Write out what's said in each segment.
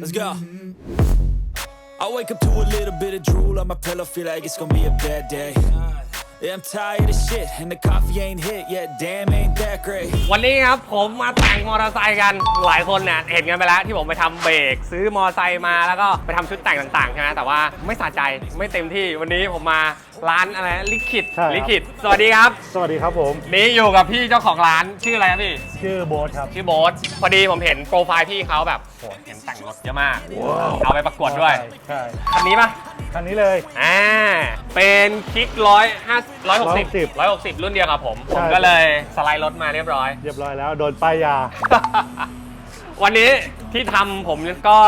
Let's go. I wake up to a little bit of drool on my pillow, feel like it's gonna be a bad day. Yeah, I'm tired of shit, and the coffee ain't hit yet. Damn, ain't that great. วันนี้ครับผมมาแต่งมอเตอร์ไซค์กันหลายคนเนี่ยเห็นกันไปแล้วที่ผมไปทำเบรกซื้อมอเตอร์ไซค์มาแล้วก็ไปทำชุดแต่งต่างๆใช่ไหมแต่ว่าไม่สะใจไม่เต็มที่วันนี้ผมมา ร้านอะไรลิขิตใช่ครับ ลิขิตสวัสดีครับ สวัสดีครับผม นี่อยู่กับพี่เจ้าของร้านชื่ออะไรครับพี่ ชื่อโบ๊ทครับ ชื่อโบ๊ทพอดีผมเห็นโปรไฟล์พี่เขาแบบโหเห็นแต่งรถเยอะมาก เอาไปประกวดด้วยใช่คันนี้ปะคันนี้เลย อ่าเป็นคลิกร้อยห้าร้อยหกสิบ160ร้อยหกสิบรุ่นเดียวกับผมผมใช่ก็เลยสไลด์รถมาเรียบร้อย เรียบร้อยแล้ว โดนป้ายยา วันนี้ที่ทำผมก็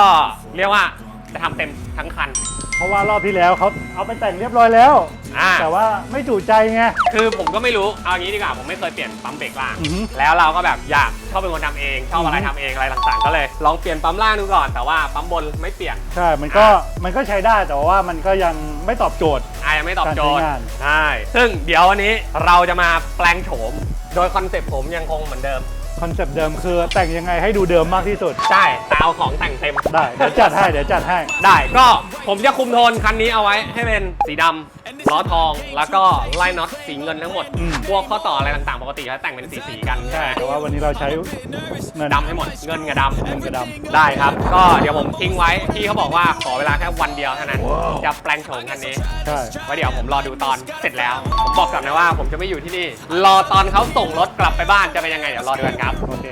เรียกว่าจะทำเต็มทั้งคันเพ ราะว่ารอบที่แล้วเขาเอาไปแต่งเรียบร้อยแล้ว อ่า แต่ว่าไม่จู่ใจไง คือผมก็ไม่รู้ เอางี้ดีกว่า ผมไม่เคยเปลี่ยนปั๊มเบรกล่าง อือฮึแล้วเราก็แบบอยากชอบเป็นคนทำเองชอบอะไรอือฮึทำเองอะไรต่างๆ ก็เลย ลองเปลี่ยนปั๊มล่างดูก่อน แต่ว่าปั๊มบนไม่เปลี่ยน ใช่ มันก็มันก็ใช้ได้แต่ว่ามันก็ยังไม่ตอบโจทย์ อายังไม่ตอบโจทย์การใช้งาน ใช่ซึ่งเดี๋ยววันนี้เราจะมาแปลงโฉม โดยคอนเซ็ปต์ผมยังคงเหมือนเดิมค อนเซปต์เดิมคือแต่งยังไงให้ดูเดิมมากที่สุด ใช่แต่เอาของแต่งเต็ม ได้ เดี๋ยวจัดให้ เดี๋ยวจัดให้ ได้ก็ผมจะคุมโทนคันนี้เอาไว้ให้เป็นสีดำ ล้อทองแล้วก็ไล่น็อตสีเงินทั้งหมดอืมพวกข้อต่ออะไรต่างๆ ปกติเขาแต่งเป็นสีสีๆกันใช่ไหมแต่ว่าวันนี้เราใช้เงินดำให้หมดเงินกับดำเงินกับดได้ครับ ก็เดี๋ยวผมทิ้งไว้พี่เขาบอกว่าขอเวลาแค่วันเดียวเท่านั้น จะแปลงโฉมคันนี้ใช่ ไว้เดี๋ยวผมรอดูตอนเสร็จแล้ว ผมบอกก่อนนะว่าผมจะไม่อยู่ที่นี่ รอตอนเขาส่งรถกลับไปบ้านจะเป็นยังไงเดี๋ยวรอดูกันครับ โอเค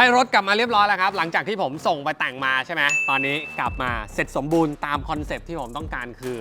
ได้รถกลับมาเรียบร้อยแล้วครับ หลังจากที่ผมส่งไปแต่งมาใช่ไหมตอนนี้กลับมาเสร็จสมบูรณ์ตามคอนเซปต์ที่ผมต้องการคือ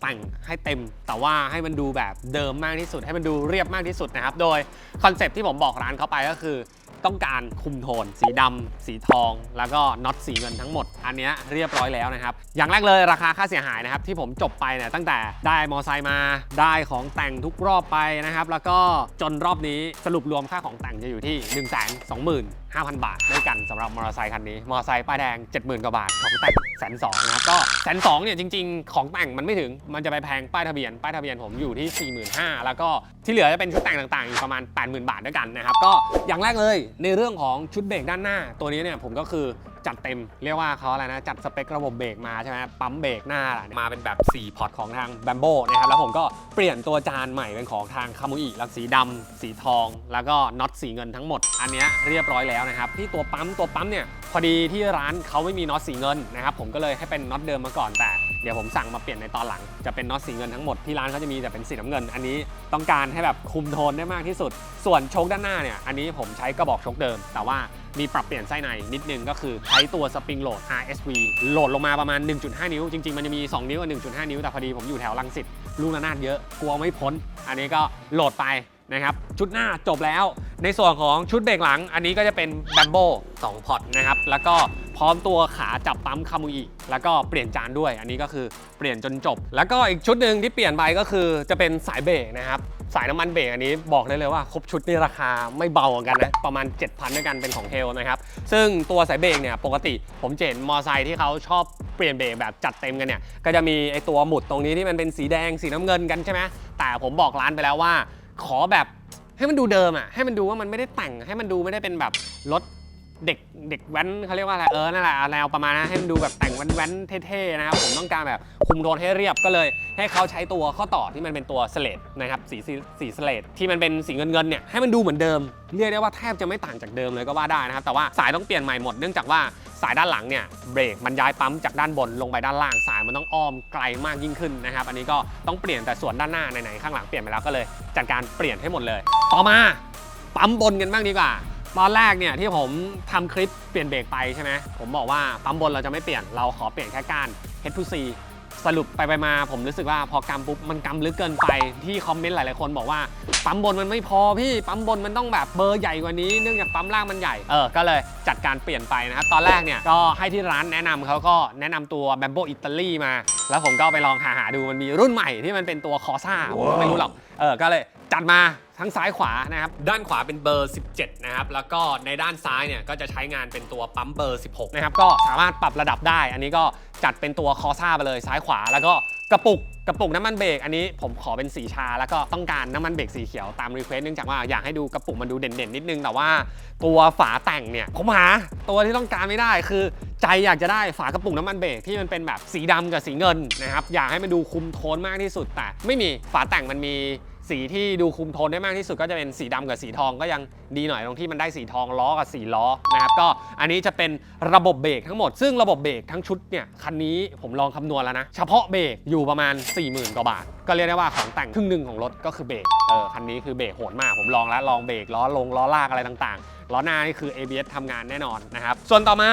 แต่งให้เต็ม แต่ว่าให้มันดูแบบเดิมมากที่สุด ให้มันดูเรียบมากที่สุดนะครับ โดยคอนเซปต์ที่ผมบอกร้านเขาไปก็คือ ต้องการคุมโทน สีดำสีทอง แล้วก็น็อตสีเงินทั้งหมด อันนี้เรียบร้อยแล้วนะครับ อย่างแรกเลยราคาค่าเสียหายนะครับ ที่ผมจบไปเนี่ยตั้งแต่ได้มอไซค์มาได้ของแต่งทุกรอบไปนะครับ แล้วก็จนรอบนี้สรุปรวมค่าของแต่งจะอยู่ที่ 1 2 5 0 0 0 บาทด้วยกันสำหรับมอเตอร์ไซค์คันนี้ มอเตอร์ไซค์ป้ายแดง 70,000 กว่าบาท ของแต่งแสนสองนะครับ ก็แสนสองเนี่ยจริง ๆ ของแต่งมันไม่ถึง มันจะไปแพงป้ายทะเบียน ป้ายทะเบียนผมอยู่ที่ 45,000 แล้วก็ที่เหลือจะเป็นชุดแต่งต่างๆ อีกประมาณ 80,000 บาทด้วยกันนะครับ ก็อย่างแรกเลยในเรื่องของชุดเบรกด้านหน้าตัวนี้เนี่ยผมก็คือ จัดเต็ม เรียกว่าเขาอะไรนะ จัดสเปคระบบเบรกมาใช่ไหมปั๊มเบรกหน้ามาเป็นแบบ 4 พอร์ตของทางแบมโบนะครับ แล้วผมก็เปลี่ยนตัวจานใหม่เป็นของทางคามุอิแล้วสีดำสีทอง แล้วก็น็อตสีเงินทั้งหมด อันเนี้ยเรียบร้อยแล้วนะครับ ที่ตัวปั๊มตัวปั๊มเนี่ยพอดีที่ร้านเขาไม่มีน็อตสีเงินนะครับผมก็เลยให้เป็นน็อตเดิมมาก่อนแต่เดี๋ยวผมสั่งมาเปลี่ยนในตอนหลังจะเป็นน็อตสีเงินทั้งหมดที่ร้านเขาจะมีแต่เป็นสีน้ำเงิน อันนี้ต้องการให้แบบคุมโทนได้มากที่สุด ส่วนโชคด้านหน้าเนี่ยอันนี้ผมใช้กระบอกโชคเดิม แต่ว่า มีปรับเปลี่ยนไส้ในนิดนึงก็คือใช้ตัวสปริงโหลด RSV โหลดลงมาประมาณ 1.5 นิ้ว จริง ๆ มันจะมี 2 นิ้วกับ 1.5 นิ้ว แต่พอดีผมอยู่แถวลังสิตลูกระนาดเยอะ กลัวไม่พ้น อันนี้ก็โหลดไป นะครับชุดหน้าจบแล้ว ในส่วนของชุดเบรกหลัง อันนี้ก็จะเป็นแบมโบ2พอร์ตนะครับแล้วก็พร้อมตัวขาจับปั๊มคามุอิแล้วก็เปลี่ยนจานด้วย อันนี้ก็คือเปลี่ยนจนจบ แล้วก็อีกชุดหนึ่งที่เปลี่ยนไปก็คือจะเป็นสายเบรกนะครับสายน้ำมันเบรกอันนี้บอกได้เลยว่าครบชุดนี่ราคาไม่เบาเหมือนกันนะประมาณ 7,000ด้วยกันเป็นของเทลนะครับซึ่งตัวสายเบรกเนี่ยปกติผมเห็นมอไซค์ที่เขาชอบเปลี่ยนเบรกแบบจัดเต็มกันเนี่ยก็จะมีไอตัวหมุดตรงนี้ที่มันเป็นสีแดงสีน้ำเงินกันใช่ไหมแต่ผมบอกร้านไปแล้วว่า ขอแบบให้มันดูเดิมอะให้มันดูว่ามันไม่ได้แต่งให้มันดูไม่ได้เป็นแบบรถ เด็กเด็กแว้นเขาเรียกว่าอะไรเออนั่นแหละแนวประมาณนั้นให้มันดูแบบแต่งแว้นๆเท่ๆนะครับผมต้องการแบบคุมโทนให้เรียบก็เลย ให้เขาใช้ตัวข้อต่อที่มันเป็นตัวสเลดนะครับสีสีสีสเลดที่มันเป็นสีเงินเงินๆเนี่ยให้มันดูเหมือนเดิม เรียกได้ว่าแทบจะไม่ต่างจากเดิมเลยก็ว่าได้นะครับแต่ว่าสายต้องเปลี่ยนใหม่หมดเนื่องจากว่าสายด้านหลังเนี่ยเบรกมันย้ายปั๊มจากด้านบนลงไปด้านล่างสายมันต้องอ้อมไกลมากยิ่งขึ้นนะครับอันนี้ก็ต้องเปลี่ยนแต่ส่วนด้านหน้าไหนๆข้างหลังเปลี่ยนไปแล้วก็เลย จัดการเปลี่ยนให้หมดเลย ต่อมาปั๊มบนกันบ้างดีกว่า ตอนแรกเนี่ยที่ผมทำคลิปเปลี่ยนเบรกไปใช่ไหมผมบอกว่าปั๊มบนเราจะไม่เปลี่ยนเราขอเปลี่ยนแค่ก้าน H to C สรุปไปไปมาผมรู้สึกว่าพอกำปุ๊บมันกำลึกเกินไปที่คอมเมนต์หลาย ๆ คนบอกว่าปั๊มบนมันไม่พอพี่ปั๊มบนมันต้องแบบเบอร์ใหญ่กว่านี้เนื่องจากปั๊มล่างมันใหญ่เออก็เลยจัดการเปลี่ยนไปนะครับตอนแรกเนี่ยก็ให้ที่ร้านแนะนำเขาก็แนะนำตัว b บมโบอิตาลีมา แล้วผมก็ไปลองหาหาดูมันมีรุ่นใหม่ที่มันเป็นตัวคอซ่าผมไม่รู้หรอกเออก็เลย จัดมาทั้งซ้ายขวานะครับ ด้านขวาเป็นเบอร์ 17 นะครับ แล้วก็ในด้านซ้ายเนี่ยก็จะใช้งานเป็นตัวปั๊มเบอร์ 16 นะครับ ก็สามารถปรับระดับได้ อันนี้ก็จัดเป็นตัวคอซ่าไปเลยซ้ายขวา แล้วก็กระปุกกระปุกน้ำมันเบรกอันนี้ผมขอเป็นสีชา แล้วก็ต้องการน้ำมันเบรกสีเขียวตามรีเควสเนื่องจากว่าอยากให้ดูกระปุกมันดูเด่นๆนิดนึง แต่ว่าตัวฝาแต่งเนี่ยผมหาตัวที่ต้องการไม่ได้คือใจอยากจะได้ฝากระปุกน้ำมันเบรกที่มันเป็นแบบสีดำกับสีเงินนะครับอยากให้มันดูคุมโทนมากที่สุดแต่ไม่มีฝาแต่งมันมี สีที่ดูคุมโทนได้มากที่สุดก็จะเป็นสีดำกับสีทองก็ยังดีหน่อยตรงที่มันได้สีทองล้อกับสีล้อนะครับก็อันนี้จะเป็นระบบเบรกทั้งหมด ซึ่งระบบเบรกทั้งชุดเนี่ยคันนี้ผมลองคำนวณแล้วนะ เฉพาะเบรกอยู่ประมาณ 40,000กว่าบาท ก็เรียกได้ว่าของแต่งครึ่งหนึ่งของรถก็คือเบรกเออคันนี้คือเบรกโหดมากผมลองแล้วลองเบรกล้อลงล้อลากอะไรต่างๆล้อหน้านี่คือ ABS ทำงานแน่นอนนะครับส่วนต่อมา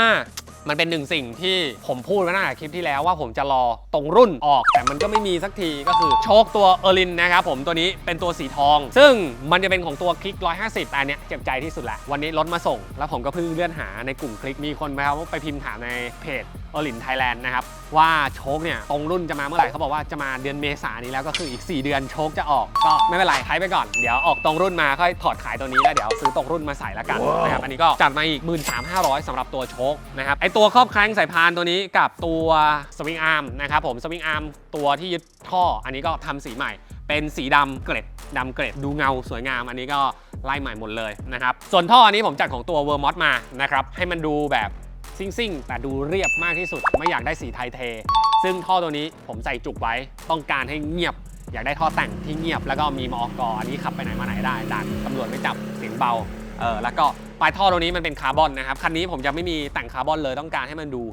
มันเป็นหนึ่งสิ่งที่ผมพูดไว้ตั้งแต่คลิปที่แล้วว่าผมจะรอตรงรุ่นออก แต่มันก็ไม่มีสักทีก็คือโชคตัวเออรินนะครับผมตัวนี้เป็นตัวสีทอง ซึ่งมันจะเป็นของตัวคลิก 150แต่อันเนี้ยเจ็บใจที่สุดแหละวันนี้รถมาส่ง แล้วผมก็เพิ่งเลื่อนหาในกลุ่มคลิกมีคนไปครับไปพิมพ์ถามในเพจ ออร์ลินไทยแลนด์นะครับ ว่าโชคเนี่ยตรงรุ่นจะมาเมื่อไหร่เขาบอกว่าจะมาเดือนเมษายนนี้แล้วก็คืออีก 4 เดือนโชคจะออก ก็ไม่เป็นไรใช้ไปก่อน เดี๋ยวออกตรงรุ่นมาค่อยถอดขายตัวนี้แล้วเดี๋ยวซื้อตรงรุ่นมาใส่ละกันนะครับอันนี้ก็จัดมาอีก 13,500สำหรับตัวโชคนะครับไอตัวครอบแครงสายพานตัวนี้กับตัวสวิงอาร์มนะครับผมสวิงอาร์มตัวที่ยึดท่ออันนี้ก็ทำสีใหม่เป็นสีดำเกล็ดดำเกล็ดดูเงาสวยงาม อันนี้ก็ไล่ใหม่หมดเลยนะครับส่วนท่ออันนี้ผมจัดของตัวเวอร์มอสมานะครับให้มันดูแบบ ซิ่งซิ่งๆ แต่ดูเรียบมากที่สุด ไม่อยากได้สีไทยเท ซึ่งท่อตัวนี้ผมใส่จุกไว้ ต้องการให้เงียบ อยากได้ท่อแต่งที่เงียบ แล้วก็มีมอกอันนี้ขับไปไหนมาไหนได้ด่านตำรวจไม่จับเสียงเบาเออแล้วก็ปลายท่อตัวนี้มันเป็นคาร์บอนนะครับ คันนี้ผมจะไม่มีแต่งคาร์บอนเลยต้องการให้มันดู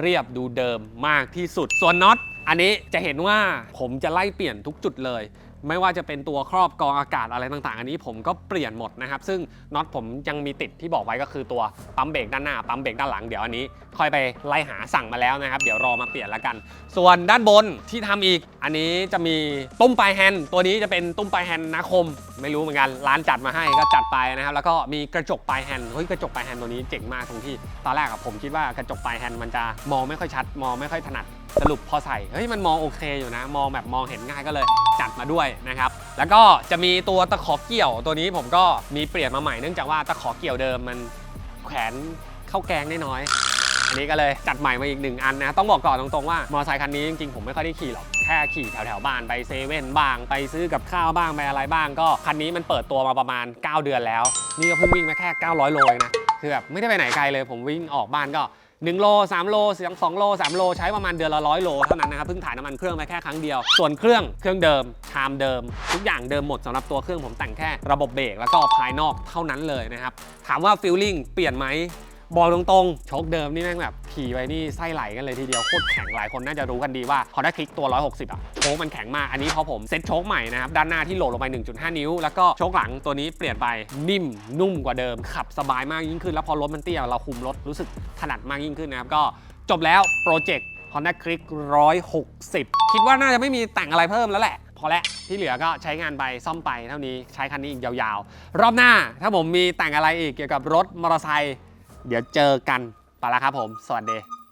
เรียบดูเดิมมากที่สุด ส่วนน็อตอันนี้จะเห็นว่าผมจะไล่เปลี่ยนทุกจุดเลย ไม่ว่าจะเป็นตัวครอบกรองอากาศอะไรต่างๆ อันนี้ผมก็เปลี่ยนหมดนะครับ ซึ่งน็อตผมยังมีติดที่บอกไว้ก็คือตัวปั๊มเบรกด้านหน้าปั๊มเบรกด้านหลังเดี๋ยวอันนี้ค่อยไปไล่หาสั่งมาแล้วนะครับ เดี๋ยวรอมาเปลี่ยนแล้วกัน ส่วนด้านบนที่ทำอีก อันนี้จะมีตุ้มปลายแฮนด์ตัวนี้จะเป็นตุ้มปลายแฮนด์นาคมไม่รู้เหมือนกันร้านจัดมาให้ก็จัดไปนะครับแล้วก็มีกระจกปลายแฮนด์เฮ้ยกระจกปลายแฮนด์ตัวนี้เจ๋งมากตรงที่ตอนแรกอะผมคิดว่ากระจกปลายแฮนด์มันจะมองไม่ค่อยชัด มองไม่ค่อยถนัดสรุปพอใส่เฮ้ยมันมองโอเคอยู่นะ มองแบบมองเห็นง่ายก็เลยจัดมาด้วยนะครับแล้วก็จะมีตัวตะขอเกี่ยวตัวนี้ผมก็มีเปลี่ยนมาใหม่เนื่องจากว่าตะขอเกี่ยวเดิมมันแขวนข้าวแกงได้น้อยอันนี้ก็เลยจัดใหม่มาอีกหนึ่งอันนะต้องบอกก่อนตรงๆว่ามอเตอร์ไซคันนี้จริงๆผมไม่ค่อยได้ขี่หรอก แค่ขี่แถวๆบ้านไปเซเว่นบ้าง ไปซื้อกับข้าวบ้างไปอะไรบ้าง ก็คันนี้มันเปิดตัวมาประมาณ 9 เดือนแล้ว นี่ก็เพิ่งวิ่งมาแค่ 900 โลเองนะคือแบบไม่ได้ไปไหนไกลเลย ผมวิ่งออกบ้านก็1โล3โล2 2โล3โลใช้ประมาณเดือนละร้อยโลเท่านั้นนะครับเพิ่งถ่ายน้ำมันเครื่องไปแค่ครั้งเดียว ส่วนเครื่องเครื่องเดิมชามเดิม ทุกอย่างเดิมหมดสำหรับตัวเครื่องผมแต่งแค่ระบบเบรกแล้วก็ภายนอกเท่านั้นเลยนะครับถามว่าฟิลลิ่งเปลี่ยนไหมบอกตรงๆโชคเดิมนี่แม่งแบบ ขี่ไปนี่ไส้ไหลกันเลยทีเดียวโคตรแข็งหลายคนน่าจะรู้กันดีว่าพอได้คลิกตัว 160 อะโชคมันแข็งมากอันนี้พอผมเซ็ตโชคใหม่นะครับด้านหน้าที่โหลดลงไป 1.5 นิ้ว แล้วก็โชคหลังตัวนี้เปลี่ยนไปนิ่มนุ่มกว่าเดิม ขับสบายมากยิ่งขึ้น แล้วพอรถมันเตี้ยเราคุมรถรู้สึกถนัดมากยิ่งขึ้นนะครับก็จบแล้วโปรเจกต์ Honda Click 160 คิดว่าน่าจะไม่มีแต่งอะไรเพิ่มแล้วแหละพอแล้วที่เหลือก็ใช้งานไปซ่อมไปเท่านี้ใช้คันนี้อีกยาวๆ รอบหน้าถ้าผมมีแต่งอะไรอีกเกี่ยวกับรถมอเตอร์ไซค์เดี๋ยวเจอกัน ไปแล้วครับผม สวัสดี